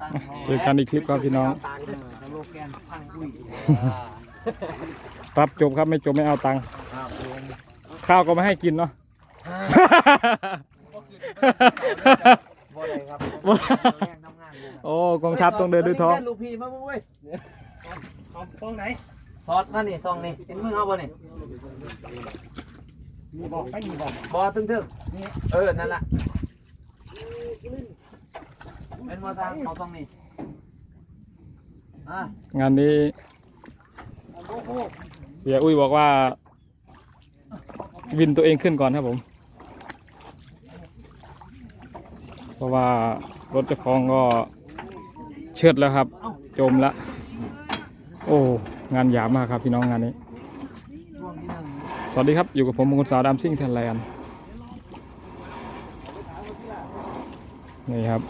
ตังค์เจอกันอีกคลิปครับพี่น้องตังค์ด้วยสโลแกนช่างอุ้ยรับจบครับไม่จบไม่เอาตังค์ครับผมข้าวก็ไม่ให้กินเนาะบ่เลยครับบ่แรงทำงานอยู่โอ้กองทัพต้องเดินด้วยท้องแม่ลูกพี่มาเว้ยเอาตรงไหนถอดมานี่ซองนี่เห็นมือเอาบ่นี่มีบอกไปมีบอกบ่ตึงตึงนี่เออนั่นล่ะ เป็นมาทางเอาซองนี่อะงานนี้เสียอุ้ยบอกว่า วินตัวเองขึ้นก่อนครับผม เพราะว่ารถเจ้าของก็เชือดแล้วครับ จมละโอ้ งานหยาบมากครับพี่น้องงานนี้ สวัสดีครับ อยู่กับผมมงคลสาวดำซิ่งไทยแลนด์นี่ครับ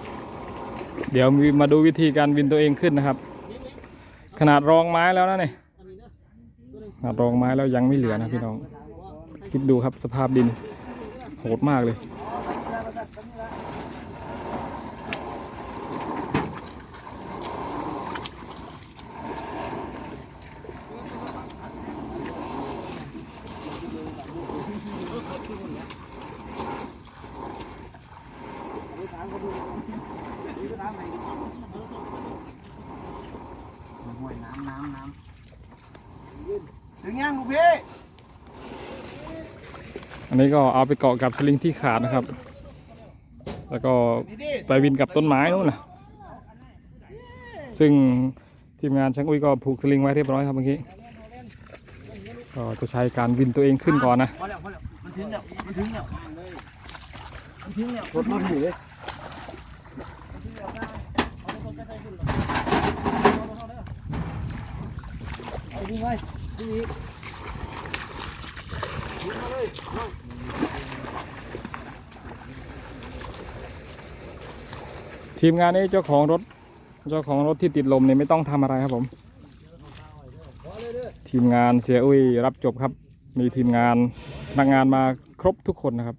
เดี๋ยวมาดูวิธีการวินตัวเองขึ้นนะครับ ขนาดรองไม้แล้วนะเนี่ยขนาดรองไม้แล้วยังไม่เหลือนะพี่น้อง คิดดูครับสภาพดินโหดมากเลย ห่วยน้ำน้ำน้ำถึงยังลูกพี่ อั นี้ก็เอาไปเกาะกับสลิงที่ขาดนะครับ แล้วก็ไปวินกับต้นไม้นู่นนะซึ่งทีมงานช่างอุ้ยก็ผูกสลิงไว้เรียบร้อยครับเมื่อกี้ก็จะใช้การวินตัวเองขึ้นก่อนนะพอแล้วพอแล้วมันถึงแล้วมันถึงแล้วมันถึงแล้วรถมันหนีเลยเอาดีไว้ดีอีก ทีมงานนี้เจ้าของรถ เจ้าของรถที่ติดลมเนี่ยไม่ต้องทำอะไรครับผม ทีมงานเสียอุ้ยรับจบครับ มีทีมงานพนักงานมาครบทุกคนนะครับ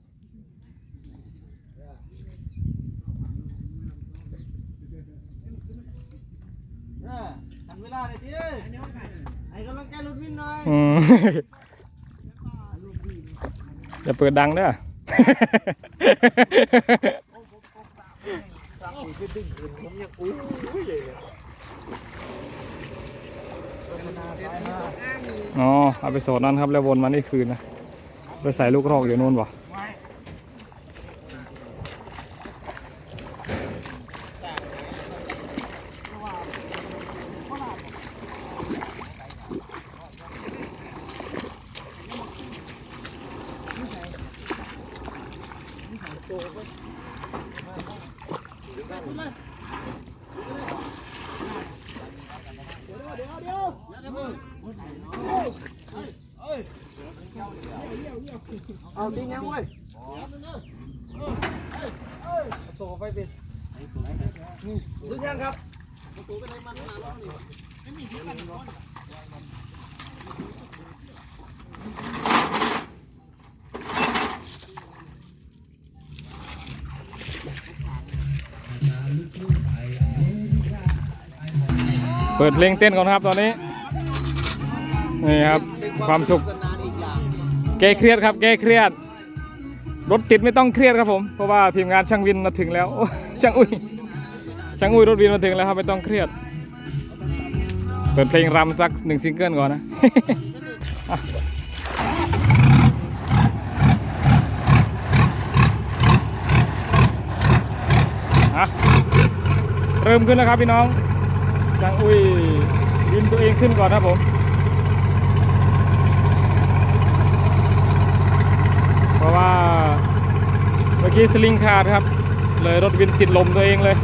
เออทันเวลาเลยทีไอ้กำลังแก้รถวินหน่อยอืมอย่าเปิดดังเด้อ สั่งอีกคือดึงขึ้นผมยังอู้ยเลยอ๋อเอาไปโสดนั่นครับแล้ววนมานี่คืนนะไปใส่ลูกรอกอยู่นู่นวะ เอาตียังเว้ยโซ่ไปเป็นดึงยังครับเปิดเพลงเต้นก่อนครับตอนนี้ นี่ครับ ความสุข แกเครียดครับ แกเครียด รถติดไม่ต้องเครียดครับผม เพราะว่าทีมงานช่างวินมาถึงแล้ว ช่างอุ้ย ช่างอุ้ยรถวินมาถึงแล้วครับไม่ต้องเครียด เปิดเพลงรำสักหนึ่งซิงเกิลก่อนนะอะอะเริ่มขึ้นแล้วครับพี่น้องช่างอุ้ยวินตัวเองขึ้นก่อนครับผม เพราะว่าเมื่อกี้สลิงขาดครับ เลยรถวินติดลมตัวเองเลย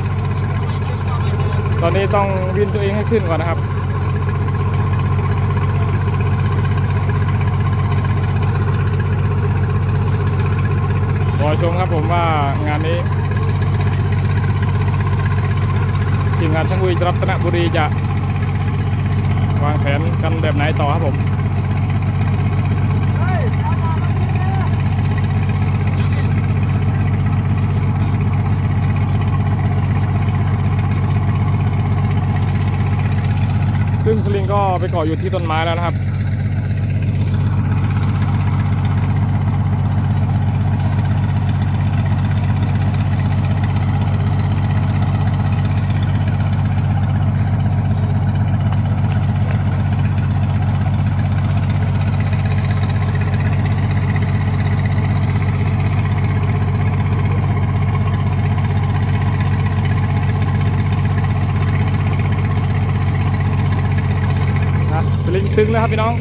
ตอนนี้ต้องวินตัวเองให้ขึ้นก่อนนะครับรอชมครับผมว่างานนี้ทีมงานช่างอุยรัตนบุรีจะวางแผนกันแบบไหนต่อครับผม ลิงก็ไปเกาะอยู่ที่ต้นไม้แล้วนะครับ นะสลิ งแล้วครับพี่น้อง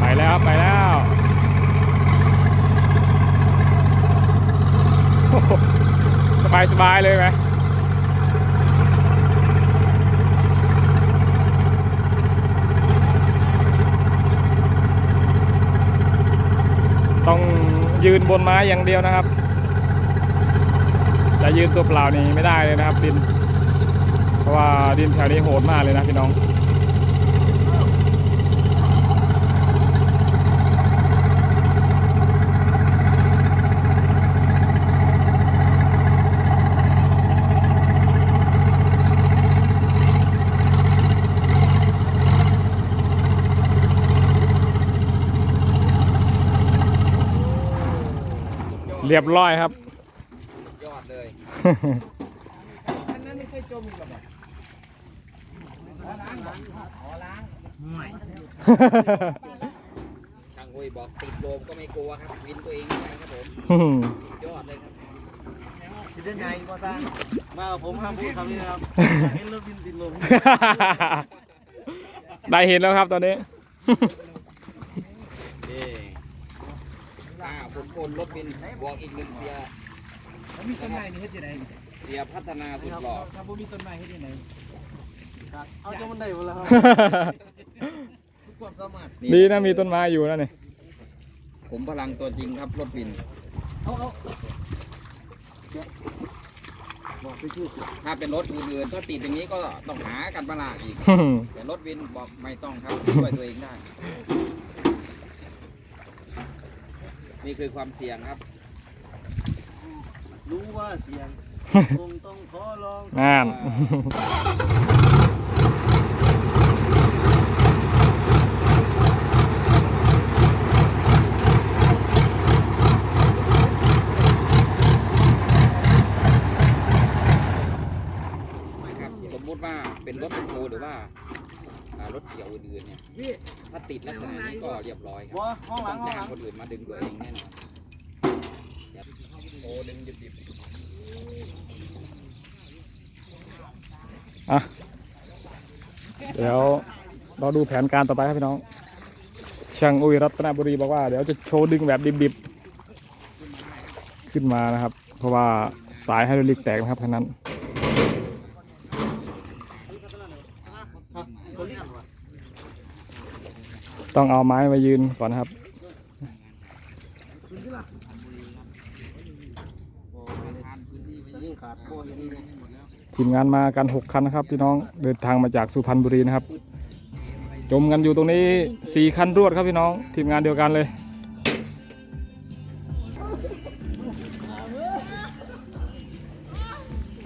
ไปแล้วครับไปแล้วสบายสบายเลยไหมต้องยืนบนไม้อย่างเดียวนะครับ จะยืนตัวเปล่านี่ไม่ได้เลยนะครับดินเพราะว่าดินแถวนี้โหดมากเลยนะพี่น้องเรียบร้อยครับ ยอดเลย อันนั้นไม่ใช่จมกับแบบขอล้างก่อนขอล้าง ช่างอุ้ยบอกติดโดมก็ไม่กลัวครับ วินตัวเองยังไงครับผมยอดเลยครับคิดได้ไงพ่อสร้างมากับผมห้ามพูดคำนี้นะครับอยากเห็นรถบินติดลมได้เห็นแล้วครับตอนนี้เอ้อ่าคนคนรถบินบวกอีกหนึ่งเสียมีต้นไม้นี่เฮ็ดยังไงเสียพัฒนาสุดหล่อถ้าผมมีต้นไม้ให้ที่ไหน เอาจนมันได้หมดแล้วครับทุกความสามารถดีนะมีต้นไม้อยู่นะนี่ผมพลังตัวจริงครับรถบินเอาเอาบอกไปชื่อถ้าเป็นรถอื่นๆถ้าติดอย่างนี้ก็ต้องหากันประหลาดอีก แต่รถวินบอกไม่ต้องครับช่วยตัวเองได้ นี่คือความเสี่ยงครับ รู้ว่าเสียงคงต้องขอลองงาน นะครับสมมุติว่าเป็นรถเป็นโคหรือว่าอ่ารถเกี่ยวอื่นๆเนี่ยถ้าติดลักษณะนี้ก็ เรียบร้อยครับว่าห้องหต้ลัองงห้องจ้าหงลังคนอื่นมาดึงตัวเองแน่นอนอย่าโอ้ดึงดิบอะเดี๋ยวเราดูแผนการต่อไปครับพี่น้อง ช่างอุ้ยรัตนบุรีบอกว่าเดี๋ยวจะโชว์ดึงแบบดิบๆ ขึ้นมานะครับ เพราะว่าสายไฮดรอลิกแตกนะครับคันนั้น เขาเรียกว่า ต้องเอาไม้มายืนก่อนนะครับ ทีมงานมากัน6คันนะครับพี่น้องเดินทางมาจากสุพรรณบุรีนะครับ จมกันอยู่ตรงนี้4คันรวดครับพี่น้อง ทีมงานเดียวกันเลย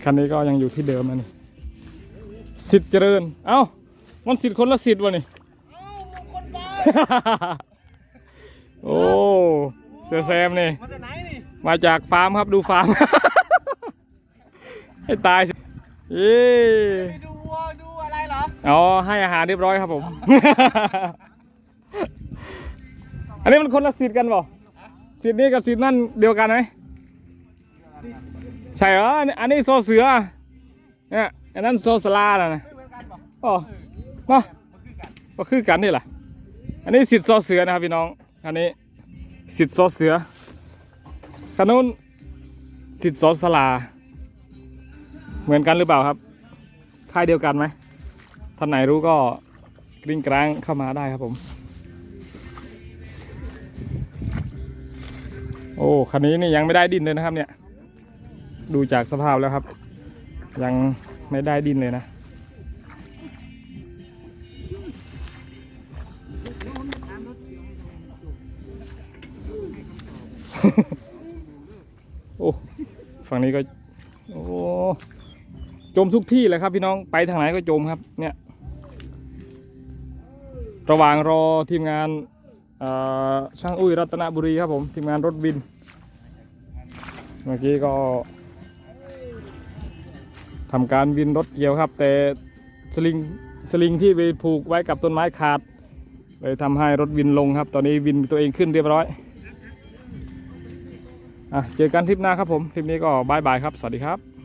คันนี้ก็ยังอยู่ที่เดิมนะนี่สิทธิ์เจริญ เอ้ามันสิทธิ์คนละสิทธิ์วะนี่ โอ้เสือแซมนี่ มาจากไหนนี่มาจากฟาร์มครับดูฟาร์ม ให้ตายสิเย้ไปดูวัวดูอะไรเหรอ อ๋อให้อาหารเรียบร้อยครับผม อันนี้มันคนละสิทธิ์กันเปล่สิทธิ์นี้กับสิทธิ์นั่นเดียวกันไหมใช่เหรออันนี้โซเสือเนี่ยอันนั้นโซสลาน่ะนะไม่เหมือนกันบอกอ๋อเนาะก็คือกันนี่แหละ อันนี้สิทธิ์โซเสือนะครับพี่น้อง อันนี้สิทธิ์โซเสือขนุนสิทธิ์โซสลา เหมือนกันหรือเปล่าครับค่ายเดียวกันไหมท่านไหนรู้ก็กริ้งกร้างเข้ามาได้ครับผม โอ้คันนี้นี่ยังไม่ได้ดินเลยนะครับเนี่ย ดูจากสภาพแล้วครับ ยังไม่ได้ดินเลยนะ โอ้ฝั่งนี้ก็ โอ้จมทุกที่เลยครับ พี่น้องไปทางไหนก็จมครับ เนี่ย ระหว่างรอทีมงานช่างอุ้ยรัตนบุรีครับผม ทีมงานรถบิน เมื่อกี้ก็ทำการวินรถเกี่ยวครับ แต่สลิงสลิงที่ไปผูกไว้กับต้นไม้ขาดเลยทำให้รถวินลงครับ ตอนนี้วินตัวเองขึ้นเรียบร้อย อะเจอกันทริปหน้าครับผมทริปนี้ก็บายบายครับ สวัสดีครับ